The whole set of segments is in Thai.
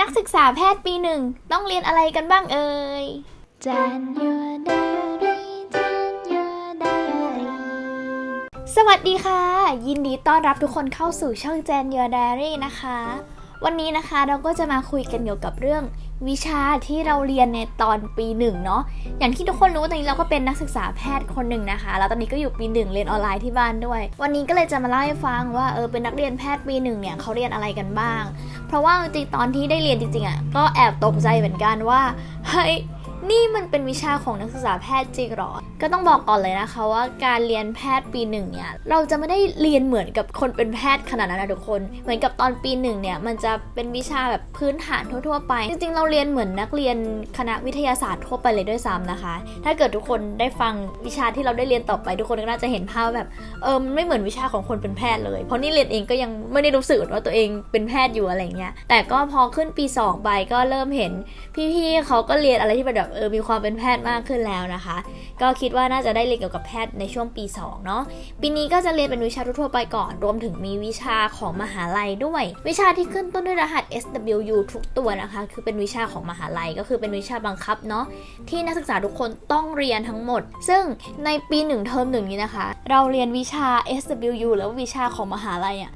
นักศึกษาแพทย์ปีหนึ่งต้องเรียนอะไรกันบ้างเอ่ย January, January. สวัสดีค่ะ ยินดีต้อนรับทุกคนเข้าสู่ช่อง Jan Your Diary นะคะ วันนี้นะคะเราก็จะมาคุยกันเกี่ยวกับเรื่อง วิชาที่เราเรียนในตอนปีหนึ่งเนาะอย่างที่ทุกคนรู้ตอนนี้เราก็เป็นนักศึกษาแพทย์คนหนึ่งนะคะ แล้วตอนนี้ก็อยู่ปีหนึ่งเรียนออนไลน์ที่บ้านด้วย วันนี้ก็เลยจะมาเล่าให้ฟังว่าเออเป็นนักเรียนแพทย์ปีหนึ่งเนี่ยเขาเรียนอะไรกันบ้าง เพราะว่าจริงตอนที่ได้เรียนจริงๆอะก็แอบตกใจเหมือนกันว่าเฮ้ย นี่มันเป็นวิชาของนักศึกษาแพทย์จริงหรอ ก็ต้องบอกก่อนเลยนะคะว่าการเรียนแพทย์ปีหนึ่งเนี่ยเราจะไม่ได้เรียนเหมือนกับคนเป็นแพทย์ขนาดนั้นนะทุกคน เหมือนกับตอนปีหนึ่งเนี่ยมันจะเป็นวิชาแบบพื้นฐานทั่ว ๆ ไป จริงๆ เราเรียนเหมือนนักเรียนคณะวิทยาศาสตร์ทั่วไปเลยด้วยซ้ำนะคะ ถ้าเกิดทุกคนได้ฟังวิชาที่เราได้เรียนต่อไป ทุกคนก็น่าจะเห็นภาพแบบเออมันไม่เหมือนวิชาของคนเป็นแพทย์เลย เพราะนี่เรียนเองก็ยังไม่ได้รู้สึกว่าตัวเองเป็นแพทย์อยู่อะไรเงี้ย แต่ก็พอขึ้นปีสองไปก็เริ่มเห็นพี่ๆเขาก็เรียนอะไรที่แบบเออมีความเป็นแพทย์มากขึ้นแล้วนะคะ ก็คิดว่าน่าจะได้เรียนเกี่ยวกับแพทย์ในช่วงปี 2 เนาะปีนี้ก็จะเรียนเป็นวิชาทั่วไปก่อน รวมถึงมีวิชาของมหาลัยด้วย วิชาที่ขึ้นต้นด้วยรหัส SWU ทุกตัวนะคะ คือเป็นวิชาของมหาลัยก็คือเป็นวิชาบังคับเนาะที่นักศึกษาทุกคนต้องเรียนทั้งหมด ซึ่งในปี1เทอมหนึ่งนี้นะคะ เราเรียนวิชา SWU แล้ววิชาของมหาลัยอะ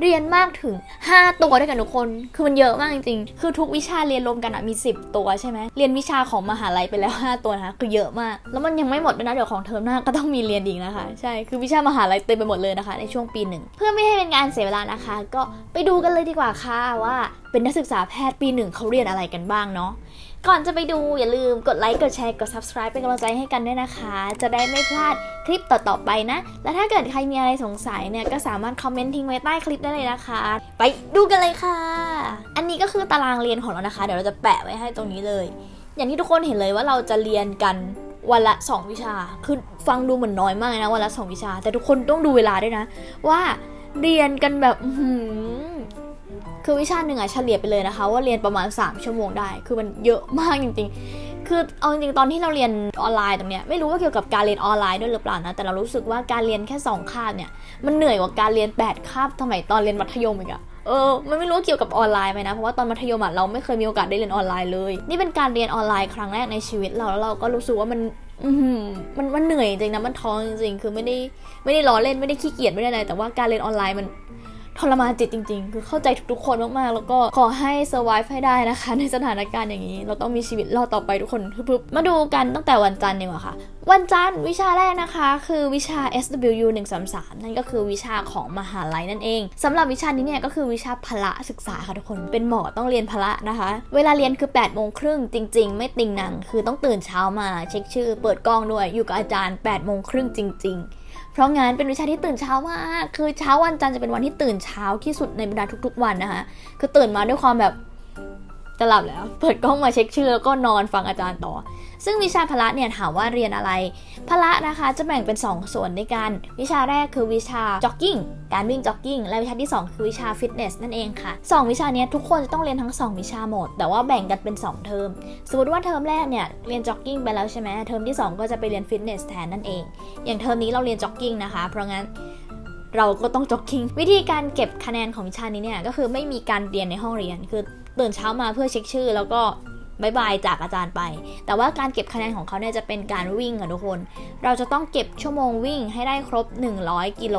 เรียนมากถึง 5 ตัวด้วยกันทุกคน คือมันเยอะมากจริงๆ คือทุกวิชาเรียนรวมกันอะมี 10 ตัวใช่ไหมเรียนวิชาของมหาลัยไปแล้ว 5 ตัวนะคะคือเยอะมาก แล้วมันยังไม่หมดด้วยนะเดี๋ยวของเทอมหน้าก็ต้องมีเรียนอีกนะคะ ใช่คือวิชามหาลัยเต็มไปหมดเลยนะคะ ในช่วงปีหนึ่งเพื่อไม่ให้เป็นการเสียเวลานะคะ ก็ไปดูกันเลยดีกว่าค่ะว่า เป็นนักศึกษาแพทย์ปีหนึ่งเขาเรียนอะไรกันบ้างเนาะ ก่อนจะไปดูอย่าลืมกดไลค์กดแชร์กด subscribe เป็นกำลังใจให้กันด้วยนะคะ จะได้ไม่พลาดคลิปต่อๆไปนะ และถ้าเกิดใครมีอะไรสงสัยเนี่ย ก็สามารถคอมเมนต์ทิ้งไว้ใต้คลิปได้เลยนะคะ ไปดูกันเลยค่ะ อันนี้ก็คือตารางเรียนของเรานะคะ เดี๋ยวเราจะแปะไว้ให้ตรงนี้เลย อย่างที่ทุกคนเห็นเลยว่าเราจะเรียนกันวันละ 2 วิชา คือฟังดูเหมือนน้อยมากนะวันละ 2 วิชา แต่ทุกคนต้องดูเวลาด้วยนะ ว่าเรียนกันแบบ คือวิชาหนึ่งอะเฉลี่ยไปเลยนะคะ ว่าเรียนประมาณ 3 ชั่วโมงได้ คือมันเยอะมากจริง ๆ คือเอาจริงๆตอนที่เราเรียนออนไลน์ตรงเนี้ยไม่รู้ว่าเกี่ยวกับการเรียนออนไลน์ด้วยหรือเปล่านะแต่เรารู้สึกว่าการเรียนแค่ 2 คาบเนี่ยมันเหนื่อยกว่าการเรียน 8 คาบสมัยตอนเรียนมัธยมอีกอะเออ มันไม่รู้ว่าเกี่ยวกับออนไลน์ไหมนะ เพราะว่าตอนมัธยมอะเราไม่เคยมีโอกาสได้เรียนออนไลน์เลย นี่เป็นการเรียนออนไลน์ครั้งแรกในชีวิตเราแล้วเราก็รู้สึกว่ามันมันมันเหนื่อยจริงๆนะมันท้อจริงๆคือไม่ได้ไม่ได้ล้อเล่นไม่ได้ขี้เกียจไม่ได้อะไรแต่ว่าการเรียนออนไลน์มัน ทรมานจิตจริง ๆ คือเข้าใจทุกๆคนมากๆ แล้วก็ขอให้ survive ให้ได้นะคะ ในสถานการณ์อย่างนี้ เราต้องมีชีวิตรอดต่อไปทุกคนปึ๊บมาดูกันตั้งแต่วันจันทร์ดีกว่าค่ะ วันจันทร์วิชาแรกนะคะ คือวิชา SWU 133 นั่นก็คือวิชาของมหาลัยนั่นเองสำหรับวิชานี้เนี่ยก็คือวิชาพละศึกษาค่ะทุกคนเป็นหมอต้องเรียนพละนะคะ เวลาเรียนคือ8โมงครึ่งจริง ๆ ไม่ติงหนัง คือต้องตื่นเช้ามาเช็คชื่อ เปิดกล้องด้วยอยู่กับอาจารย์8โมงครึ่งจริง ๆ ราะงั้นเป็นวิชาที่ตื่นเช้ามาก คือเช้าวันจันทร์จะเป็นวันที่ตื่นเช้าที่สุดในบรรดาทุกๆวันนะคะ คือตื่นมาด้วยความแบบ จะหลับแล้ว เปิดกล้องมาเช็คชื่อแล้วก็นอนฟังอาจารย์ต่อ ซึ่งวิชาพละเนี่ยถามว่าเรียนอะไร พละนะคะจะแบ่งเป็น 2 ส่วนด้วยกัน วิชาแรกคือวิชาจ็อกกิ้ง การวิ่งจ็อกกิ้ง และวิชาที่ 2 คือวิชาฟิตเนสนั่นเองค่ะ 2 วิชาเนี้ยทุกคนจะต้องเรียนทั้ง 2 วิชาหมด แต่ว่าแบ่งกันเป็น 2 เทอม สมมติว่าเทอมแรกเนี่ยเรียนจ็อกกิ้งไปแล้วใช่ไหมเทอมที่ 2 ก็จะไปเรียนฟิตเนสแทนนั่นเอง อย่างเทอมนี้เราเรียนจ็อกกิ้งนะคะ เพราะงั้นเราก็ต้องจ็อกกิ้งวิธีการเก็บคะแนนของวิชานี้เนี่ยก็คือไม่มีการเรียนในห้องเรียน คือ ตื่นเช้ามาเพื่อเช็คชื่อ แล้วก็บายบายจากอาจารย์ไป แต่ว่าการเก็บคะแนนของเขาเนี่ยจะเป็นการวิ่งค่ะทุกคน เราจะต้องเก็บชั่วโมงวิ่งให้ได้ครบ 100 กิโล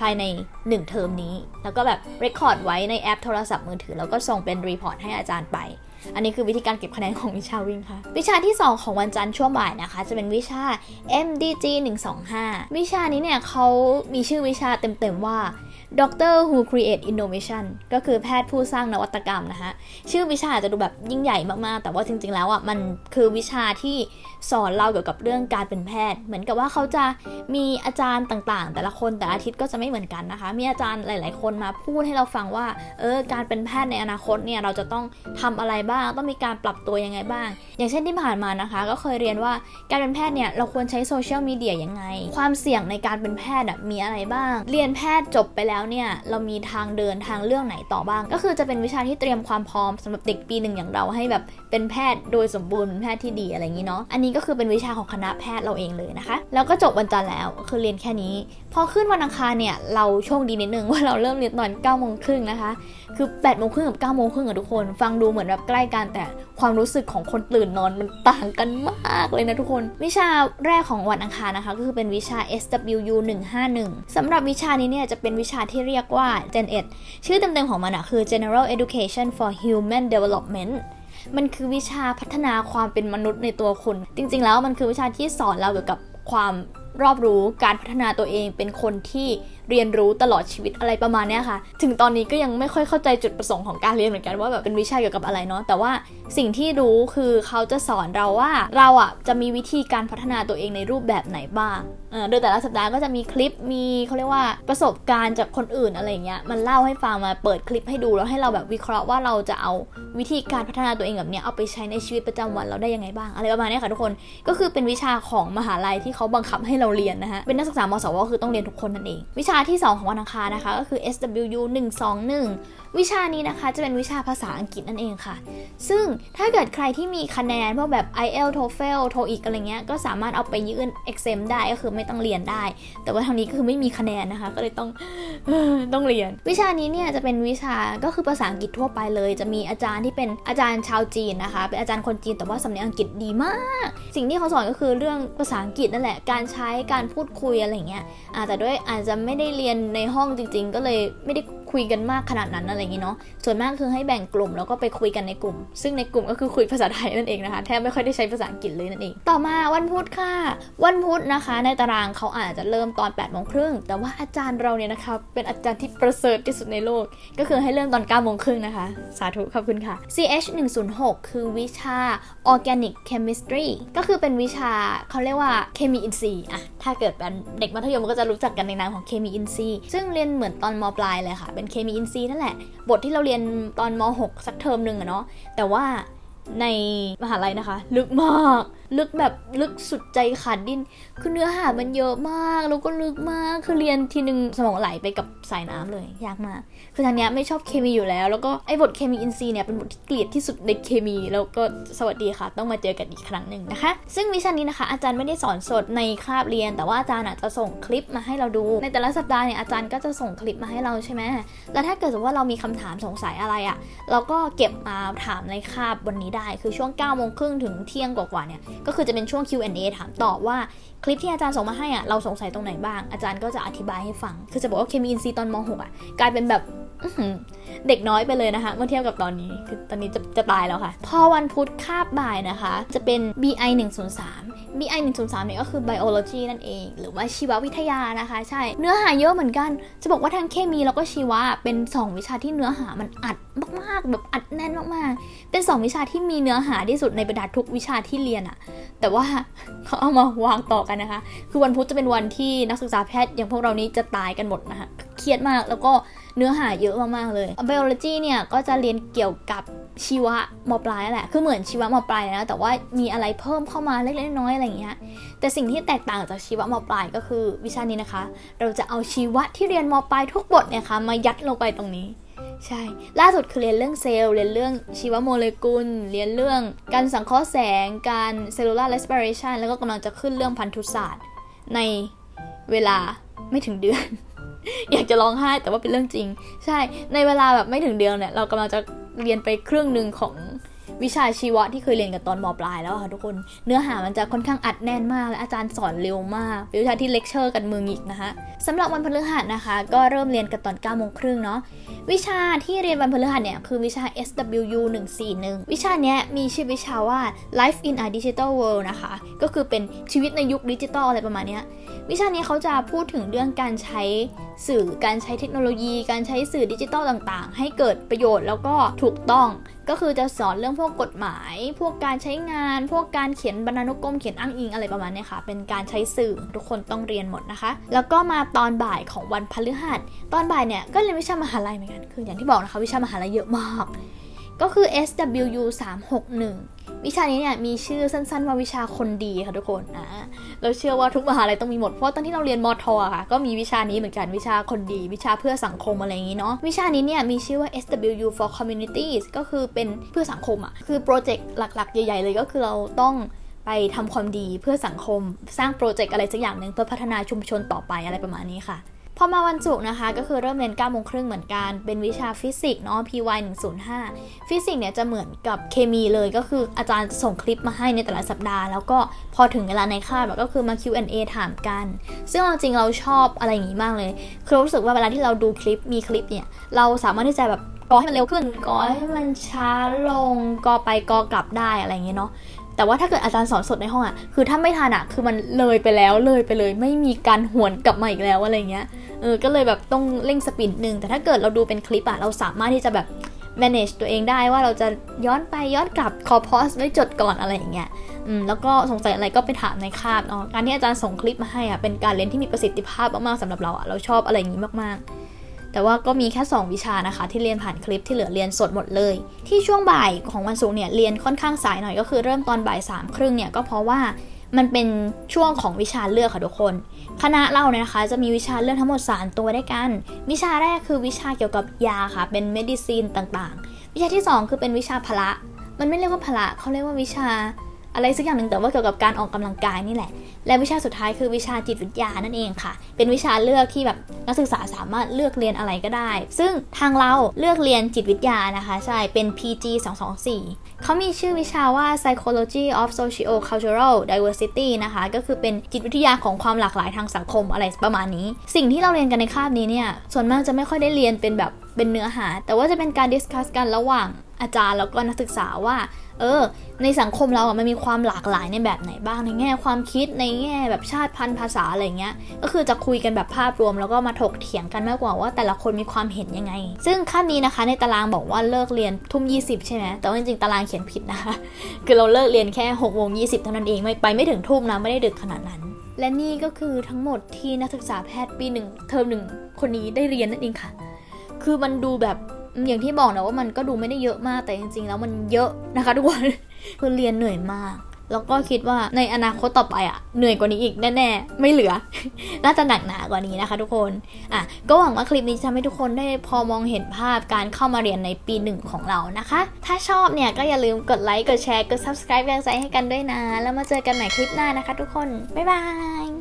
ภายใน 1 เทอมนี้ แล้วก็แบบเรคคอร์ดไว้ในแอปโทรศัพท์มือถือ แล้วก็ส่งเป็นรีพอร์ตให้อาจารย์ไป อันนี้คือวิธีการเก็บคะแนนของวิชาวิ่งค่ะ วิชาที่ 2 ของวันจันทร์ช่วงบ่ายนะคะ จะเป็นวิชา MDG 125 วิชานี้เนี่ยเขามีชื่อวิชาเต็มๆว่า Doctor who create innovation ก็คือแพทย์ผู้สร้างนวัตกรรมนะคะชื่อวิชาอาจจะดูแบบยิ่งใหญ่มากๆ แต่ว่าจริงๆ แล้วอะมันคือวิชาที่สอนเราเกี่ยวกับเรื่องการเป็นแพทย์ เหมือนกับว่าเขาจะมีอาจารย์ต่างๆ แต่ละคนแต่อาทิตย์ก็จะไม่เหมือนกันนะคะ มีอาจารย์หลาย ๆ คนมาพูดให้เราฟังว่าเออการเป็นแพทย์ในอนาคตเนี่ยเราจะต้องทำอะไรบ้าง ต้องมีการปรับตัวยังไงบ้าง อย่างเช่นที่ผ่านมานะคะ ก็เคยเรียนว่าการเป็นแพทย์เนี่ยเราควรใช้โซเชียลมีเดียยังไง ความเสี่ยงในการเป็นแพทย์มีอะไรบ้าง เรียนแพทย์จบไปแล้วเนี่ยเรามีทางเดินทางเรื่องไหนต่อบ้าง ก็คือจะเป็นวิชาที่เตรียมความพร้อมสำหรับเด็กปีหนึ่งอย่างเราให้แบบเป็นแพทย์โดยสมบูรณ์เป็นแพทย์ที่ดีอะไรอย่างนี้เนาะอันนี้ก็คือเป็นวิชาของคณะแพทย์เราเองเลยนะคะ แล้วก็จบวันจันทร์แล้วคือเรียนแค่นี้ พอขึ้นวันอังคารเนี่ยเราโชคดีนิดนึงว่าเราเริ่มเรียนตอน9ก้าโมงครึ่งนะคะ คือ8ปดโมงครึ่งกับ9ก้าโมงครึ่งอะทุกคน ฟังดูเหมือนแบบใกล้กันแต่ความรู้สึกของคนตื่นนอนมันต่างกันมากเลยนะทุกคน วิชาแรกของวันอังคารนะคะ ก็คือเป็นวิชา SWU 151สำหรับวิชานี้เนี่ยจะเป็นวิชาที่เรียกว่า Gen 1ชื่อเต็มๆของมันอะคือ General Education for Human Development มันคือวิชาพัฒนาความเป็นมนุษย์ในตัวคุณ จริง ๆ แล้วมันคือวิชาที่สอนเราเกี่ยวกับความรอบรู้การพัฒนาตัวเองเป็นคนที่เรียนรู้ตลอดชีวิตอะไรประมาณนี้ค่ะ ถึงตอนนี้ก็ยังไม่ค่อยเข้าใจจุดประสงค์ของการเรียนเหมือนกันว่าแบบเป็นวิชาเกี่ยวกับอะไรเนาะแต่ว่าสิ่งที่รู้คือเขาจะสอนเราว่าเราอะจะมีวิธีการพัฒนาตัวเองในรูปแบบไหนบ้าง โดยแต่ละสัปดาห์ก็จะมีคลิปมีเขาเรียกว่าประสบการณ์จากคนอื่นอะไรเงี้ยมันเล่าให้ฟังมาเปิดคลิปให้ดูแล้วให้เราแบบวิเคราะห์ว่าเราจะเอาวิธีการพัฒนาตัวเองแบบเนี้ยเอาไปใช้ในชีวิตประจำวันเราได้ยังไงบ้าง อะไรประมาณนี้ค่ะทุกคนก็คือเป็นวิชาของมหาลัยที่เขาบังคับให้เราเรียนนะฮะเป็นนักศึกษามสวก็คือต้องเรียนทุกคนนั่นเอง วิชาที่ 2 ของวันอังคารนะคะก็คือ SWU 121 วิชานี้นะคะจะเป็นวิชาภาษาอังกฤษนั่นเองค่ะ ซึ่งถ้าเกิดใครที่มีคะแนนพวกแบบ IELTS TOEFL TOEIC อะไรเงี้ยก็สามารถเอาไปยื่น exam ได้ก็คือไม่ต้องเรียนได้ แต่ว่าทางนี้ก็คือไม่มีคะแนนนะคะ ก็เลยต้องต้องเรียน วิชานี้เนี่ยจะเป็นวิชาก็คือภาษาอังกฤษทั่วไปเลย จะมีอาจารย์ที่เป็นอาจารย์ชาวจีนนะคะ เป็นอาจารย์คนจีนแต่ว่าสำเนียงอังกฤษดีมาก สิ่งที่เขาสอนก็คือเรื่องภาษาอังกฤษนั่นแหละ การใช้การพูดคุยอะไรเงี้ยแต่ด้วยอาจจะไม่ได้เรียนในห้องจริง ๆ ก็เลยไม่ได้คุยกันมากขนาดนั้นอะไรอย่างงี้เนาะส่วนมากคือให้แบ่งกลุ่มแล้วก็ไปคุยกันในกลุ่ม ซึ่งในกลุ่มก็คือคุยภาษาไทยนั่นเองนะคะแทบไม่ค่อยได้ใช้ภาษาอังกฤษเลยนั่นเอง ต่อมาวันพุธค่ะ วันพุธนะคะ ในตารางเขาอาจจะเริ่มตอน8ปดโมงครึ่งแต่ว่าอาจารย์เราเนี่ยนะคะเป็นอาจารย์ที่ประเสริฐที่สุดในโลก ก็คือให้เริ่มตอน9ก้าโมงครึ่งนะคะ สาธุขอบคุณค่ะ CH 106คือวิชา Organic Chemistry ก็คือเป็นวิชาเขาเรียกว่าเคมีอินทรีย์อะถ้าเกิดเป็นเด็กมัธยมก็จะรู้จักกันในนามของเคมีอินทรีย์ซึ่งเรียนเหมือนตอนมปลายเลยค่ะเป็นเคมีอินทรีย์นั่นแหละ บทที่เราเรียนตอนม .6 สักเทอมหนึ่งอะเนาะแต่ว่าในมหาลัยนะคะ ลึกมากลึกแบบลึกสุดใจขาดดิ้น คือเนื้อหามันเยอะมากแล้วก็ลึกมาก คือเรียนทีนึงสมองไหลไปกับสายน้ำเลย ยากมาก คือทางเนี้ยไม่ชอบเคมีอยู่แล้ว แล้วก็ไอ้บทเคมีอินทรีย์เนี่ยเป็นบทที่เกลียดที่สุดในเคมี แล้วก็สวัสดีค่ะ ต้องมาเจอกันอีกครั้งหนึ่งนะคะ ซึ่งวิชานี้นะคะ อาจารย์ไม่ได้สอนสดในคาบเรียน แต่ว่าอาจารย์อาจจะส่งคลิปมาให้เราดู ในแต่ละสัปดาห์เนี่ยอาจารย์ก็จะส่งคลิปมาให้เราใช่ไหมแล้วถ้าเกิดสมมติว่าเรามีคำถามสงสัยอะไรอะ่ะเราก็เก็บมาถามในคาบวันนี้ได้ คือช่วง9ก้าโมงครึ่งถึงเที่ยงกว่าๆเนี่ยก็คือจะเป็นช่วง Q&A ถามตอบว่าคลิปที่อาจารย์ส่งมาให้อะเราสงสัยตรงไหนบ้างอาจารย์ก็จะอธิบายให้ฟัง คือจะบอกว่าเคมีอินซีย์ตอนม .6 อะกลายเป็นแบบ เด็กน้อยไปเลยนะคะ เมื่อเทียบกับตอนนี้ คือตอนนี้จะจะตายแล้วค่ะ พอวันพุธคาบบ่ายนะคะ จะเป็น BI 103 BI 103เนี่ยก็คือ biology นั่นเอง หรือว่าชีววิทยานะคะ ใช่ เนื้อหาเยอะเหมือนกัน จะบอกว่าทั้งเคมีแล้วก็ชีวะ เป็น 2 วิชาที่เนื้อหามันอัดมากๆ แบบอัดแน่นมากๆ เป็น 2 วิชาที่มีเนื้อหาที่สุดในบรรดาทุกวิชาที่เรียนอะแต่ว่าเขาเอามาวางต่อกันนะคะ คือวันพุธจะเป็นวันที่นักศึกษาแพทย์อย่างพวกเรานี้จะตายกันหมดนะคะเครียดมาก แล้วก็เนื้อหาเยอะมากๆเลย biology เนี่ยก็จะเรียนเกี่ยวกับชีวะมปลายแหละ คือเหมือนชีวะมปลายนะ แต่ว่ามีอะไรเพิ่มเข้ามาเล็กๆน้อยๆอะไรอย่างเงี้ย แต่สิ่งที่แตกต่างจากชีวะมปลายก็คือวิชานี้นะคะ เราจะเอาชีวะที่เรียนมปลายทุกบทเนี่ยค่ะมายัดลงไปตรงนี้ ใช่ ล่าสุดคือเรียนเรื่องเซลล์ เรียนเรื่องชีวโมเลกุล เรียนเรื่องการสังเคราะห์แสง การเซลลูลาร์เรสปิเรชันแล้วก็กำลังจะขึ้นเรื่องพันธุศาสตร์ ในเวลาไม่ถึงเดือน อยากจะร้องไห้แต่ว่าเป็นเรื่องจริง ใช่ ในเวลาแบบไม่ถึงเดือนเนี่ย เรากำลังจะเรียนไปครึ่งหนึ่งของวิชาชีวะที่เคยเรียนกันตอนมปลายแล้วค่ะทุกคน เนื้อหามันจะค่อนข้างอัดแน่นมากและอาจารย์สอนเร็วมากเป็นวิชาที่เลคเชอร์กันมือหงิกนะคะสำหรับวันพฤหัสนะคะ ก็เริ่มเรียนกันตอน9ก้าโมงครึ่งเนาะ วิชาที่เรียนวันพฤหัสเนี่ยคือวิชา SWU 141 วิชาเนี้ยมีชื่อวิชาว่า Life in a Digital World นะคะ ก็คือเป็นชีวิตในยุคดิจิตอลอะไรประมาณเนี้ยวิชานี้เขาจะพูดถึงเรื่องการใช้สื่อ การใช้เทคโนโลยี การใช้สื่อดิจิตอลต่างๆ ให้เกิดประโยชน์แล้วก็ถูกต้อง ก็คือจะสอนเรื่องพวกกฎหมาย พวกการใช้งาน พวกการเขียนบรรณานุกรม เขียนอ้างอิงอะไรประมาณเนี้ยค่ะ เป็นการใช้สื่อทุกคนต้องเรียนหมดนะคะ แล้วก็มาตอนบ่ายของวันพฤหัส ตอนบ่ายเนี่ยก็เรียนวิชามหาลัยเหมือนกันคืออย่างที่บอกนะคะวิชามหาลัยเยอะมาก ก็คือ SWU 361 วิชานี้เนี่ยมีชื่อสั้นๆว่าวิชาคนดีค่ะทุกคนอ่าเราเชื่อว่าทุกมหาลัยต้องมีหมด เพราะตอนที่เราเรียนมทอค่ะ ก็มีวิชานี้เหมือนกันวิชาคนดี วิชาเพื่อสังคมอะไรอย่างนี้เนาะวิชานี้เนี่ยมีชื่อว่า SWU for Communities ก็คือเป็นเพื่อสังคมอะคือโปรเจกต์หลักๆ ใหญ่ ๆ เลยก็คือเราต้องไปทำความดีเพื่อสังคม สร้างโปรเจกต์อะไรสักอย่างหนึ่งเพื่อพัฒนาชุมชนต่อไปอะไรประมาณนี้ค่ะ พอมาวันศุกร์นะคะ ก็คือเริ่มเรียน9โมงครึ่งเหมือนกัน เป็นวิชาฟิสิกส์เนาะ PY 105 ฟิสิกส์เนี่ยจะเหมือนกับเคมีเลยก็คืออาจารย์ส่งคลิปมาให้ในแต่ละสัปดาห์ แล้วก็พอถึงเวลาในคาบก็คือมา Q&A ถามกัน ซึ่งเอาจริงเราชอบอะไรอย่างนี้มากเลย คือรู้สึกว่าเวลาที่เราดูคลิปมีคลิปเนี่ยเราสามารถที่จะแบบกอให้มันเร็วขึ้นกอให้มันช้าลงกอไปกอกลับได้อะไรอย่างเงี้ยเนาะ แต่ว่าถ้าเกิดอาจารย์สอนสดในห้องอะคือถ้าไม่ทันอะคือมันเลยไปแล้วเลยไปเลย ไม่มีการหวนกลับมาอีกแล้วอะไรเงี้ยเออก็เลยแบบต้องเร่งสปีดหนึ่งแต่ถ้าเกิดเราดูเป็นคลิปอะเราสามารถที่จะแบบ manage ตัวเองได้ว่าเราจะย้อนไปย้อนกลับขอพอสไว้จดก่อนอะไรอย่างเงี้ยอืมแล้วก็สงสัยอะไรก็ไปถามในคาบเนาะการที่อาจารย์ส่งคลิปมาให้อะเป็นการเรียนที่มีประสิทธิภาพมากๆสำหรับเราอะเราชอบอะไรอย่างงี้มากๆ แต่ว่าก็มีแค่ 2 วิชานะคะ ที่เรียนผ่านคลิปที่เหลือเรียนสดหมดเลย ที่ช่วงบ่ายของวันศุกร์เนี่ยเรียนค่อนข้างสายหน่อยก็คือเริ่มตอนบ่ายสามครึ่งเนี่ยก็เพราะว่ามันเป็นช่วงของวิชาเลือกค่ะทุกคน คณะเราเนี่ยนะคะ จะมีวิชาเลือกทั้งหมด 3 ตัวด้วยกัน วิชาแรกคือวิชาเกี่ยวกับยาค่ะ เป็น medicine ต่างๆ วิชาที่ 2 คือเป็นวิชาพละ มันไม่เรียกว่าพละเขาเรียกว่าวิชาอะไรสักอย่างหนึ่งแต่ว่าเกี่ยวกับการออกกำลังกายนี่แหละ และวิชาสุดท้ายคือวิชาจิตวิทยานั่นเองค่ะ เป็นวิชาเลือกที่แบบนักศึกษาสามารถเลือกเรียนอะไรก็ได้ ซึ่งทางเราเลือกเรียนจิตวิทยานะคะ ใช่เป็น PG 224เขามีชื่อวิชาว่า Psychology of Socio-Cultural Diversity นะคะ ก็คือเป็นจิตวิทยาของความหลากหลายทางสังคมอะไรประมาณนี้ สิ่งที่เราเรียนกันในคาบนี้เนี่ยส่วนมากจะไม่ค่อยได้เรียนเป็นแบบเป็นเนื้อหา แต่ว่าจะเป็นการดิสคัสกันระหว่างอาจารย์แล้วก็นักศึกษาว่า เออ ในสังคมเราอะมันมีความหลากหลายในแบบไหนบ้างในแง่ความคิดในแง่แบบชาติพันธุ์ภาษาอะไรเงี้ย ก็คือจะคุยกันแบบภาพรวมแล้วก็มาถกเถียงกันมากกว่าว่าแต่ละคนมีความเห็นยังไง ซึ่งขั้นนี้นะคะในตารางบอกว่าเลิกเรียนทุ่ม 20 ใช่ไหมแต่ว่าจริงๆตารางเขียนผิดนะคะ คือเราเลิกเรียนแค่6โมง20เท่านั้นเองไม่ไปไม่ถึงทุ่มนะไม่ได้ดึกขนาดนั้น และนี่ก็คือทั้งหมดที่นักศึกษาแพทย์ปีหนึ่งเทอมหนึ่งคนนี้ได้เรียนนั่นเองค่ะ คือมันดูแบบ อย่างที่บอกนะว่ามันก็ดูไม่ได้เยอะมากแต่จริง ๆ แล้วมันเยอะนะคะทุกคนคือเรียนเหนื่อยมาก แล้วก็คิดว่าในอนาคตต่อไปอะเหนื่อยกว่านี้อีกแน่ๆไม่เหลือ น่าจะหนักหนากว่านี้นะคะทุกคนอะก็หวังว่าคลิปนี้จะทำให้ทุกคนได้พอมองเห็นภาพการเข้ามาเรียนในปีหนึ่งของเรานะคะ ถ้าชอบเนี่ยก็อย่าลืมกดไลค์กดแชร์กด subscribe เป็นกำลังใจให้กันด้วยนะ แล้วมาเจอกันใหม่คลิปหน้านะคะ ทุกคนบ๊ายบาย